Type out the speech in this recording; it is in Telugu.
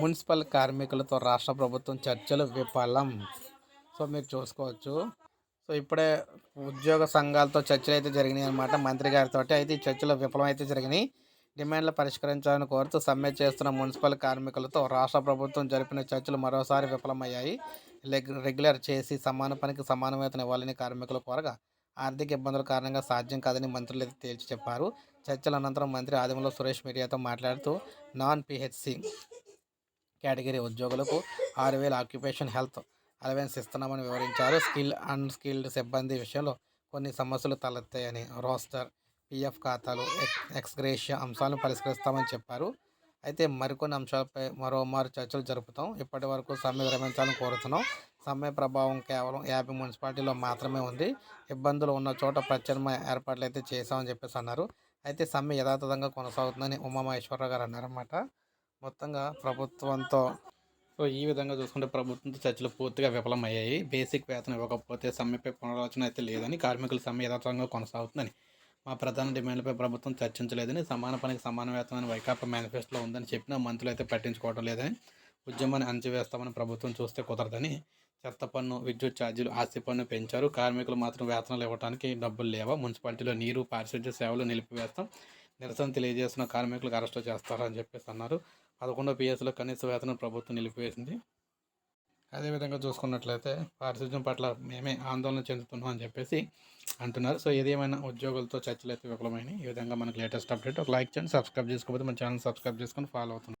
మున్సిపల్ కార్మికులతో రాష్ట్ర ప్రభుత్వం చర్చలు విఫలం. సో మీరు చూసుకోవచ్చు. సో ఇప్పుడే ఉద్యోగ సంఘాలతో చర్చలు అయితే జరిగినాయి అనమాట మంత్రి గారితో అయితే ఈ చర్చలు విఫలమైతే జరిగినాయి. డిమాండ్లు పరిష్కరించాలని కోరుతూ సమ్మె చేస్తున్న మున్సిపల్ కార్మికులతో రాష్ట్ర ప్రభుత్వం జరిపిన చర్చలు మరోసారి విఫలమయ్యాయి. రెగ్యులర్ చేసి సమాన పనికి సమాన వేతన ఇవ్వాలని కార్మికులు కోరగా ఆర్థిక ఇబ్బందుల కారణంగా సాధ్యం కాదని మంత్రులు అయితే తేల్చి చెప్పారు. చర్చల అనంతరం మంత్రి ఆదిమూల సురేష్ మీడియాతో మాట్లాడుతూ నాన్ పిహెచ్సి కేటగిరీ ఉద్యోగులకు ఆరు వేల ఆక్యుపేషన్ హెల్త్ అలవెన్స్ ఇస్తున్నామని వివరించారు. స్కిల్ అన్స్కిల్డ్ సిబ్బంది విషయంలో కొన్ని సమస్యలు తలెత్తాయని రోస్టర్ పిఎఫ్ ఖాతాలు ఎక్స్గ్రేషియా అంశాలను పరిష్కరిస్తామని చెప్పారు. అయితే మరికొన్ని అంశాలపై మరోమారు చర్చలు జరుపుతాం. ఇప్పటి వరకు సమ్మె విరమించాలని కోరుతున్నాం. సమ్మె ప్రభావం కేవలం యాభై మున్సిపాలిటీలో మాత్రమే ఉంది. ఇబ్బందులు ఉన్న చోట ప్రత్యామ్నాయ ఏర్పాట్లు అయితే చేశామని చెప్పేసి అన్నారు. అయితే సమ్మె యథాతథంగా కొనసాగుతుందని ఉమామహేశ్వరరావు గారు అన్నారన్నమాట. మొత్తంగా ప్రభుత్వంతో సో ఈ విధంగా చూసుకుంటే ప్రభుత్వంతో చర్చలు పూర్తిగా విఫలమయ్యాయి. బేసిక్ వేతనం ఇవ్వకపోతే సమ్మెపై పునరాలోచన అయితే లేదని కార్మికుల సమ్మె యథాతథంగా కొనసాగుతుందని మా ప్రధాన డిమాండ్లపై ప్రభుత్వం చర్చించలేదని సమాన పనికి సమాన వేతనం అని వైకాపా మేనిఫెస్టోలో ఉందని చెప్పినా మంత్రులు అయితే పట్టించుకోవడం లేదని ఉద్యమాన్ని అణచివేస్తామని ప్రభుత్వం చూస్తే కుదరదని చెత్త పన్ను విద్యుత్ ఛార్జీలు ఆస్తి పన్ను పెంచారు. కార్మికులు మాత్రం వేతనాలు ఇవ్వడానికి డబ్బులు లేవా? మున్సిపాలిటీలో నీరు పారిశుద్ధ్య సేవలు నిలిపివేస్తాం. నిరసన తెలియజేస్తున్న కార్మికులకు అరెస్టు చేస్తారని చెప్పేసి అన్నారు. పదకొండో పిఎస్లో కనీస వేతనం ప్రభుత్వం నిలిపివేసింది. అదేవిధంగా చూసుకున్నట్లయితే పారిశుద్ధ్యం పట్ల మేమే ఆందోళన చెందుతున్నాం అని చెప్పేసి అంటున్నారు. సో ఏదేమైనా ఉద్యోగులతో చర్చలు అయితే విఫలమైనవి ఈ విధంగా మనకు లేటెస్ట్ అప్డేట్. ఒక లైక్ చేయండి సబ్స్క్రైబ్ చేసుకోకపోతే మన ఛానల్ సబ్స్క్రైబ్ చేసుకొని ఫాలో అవుతుంది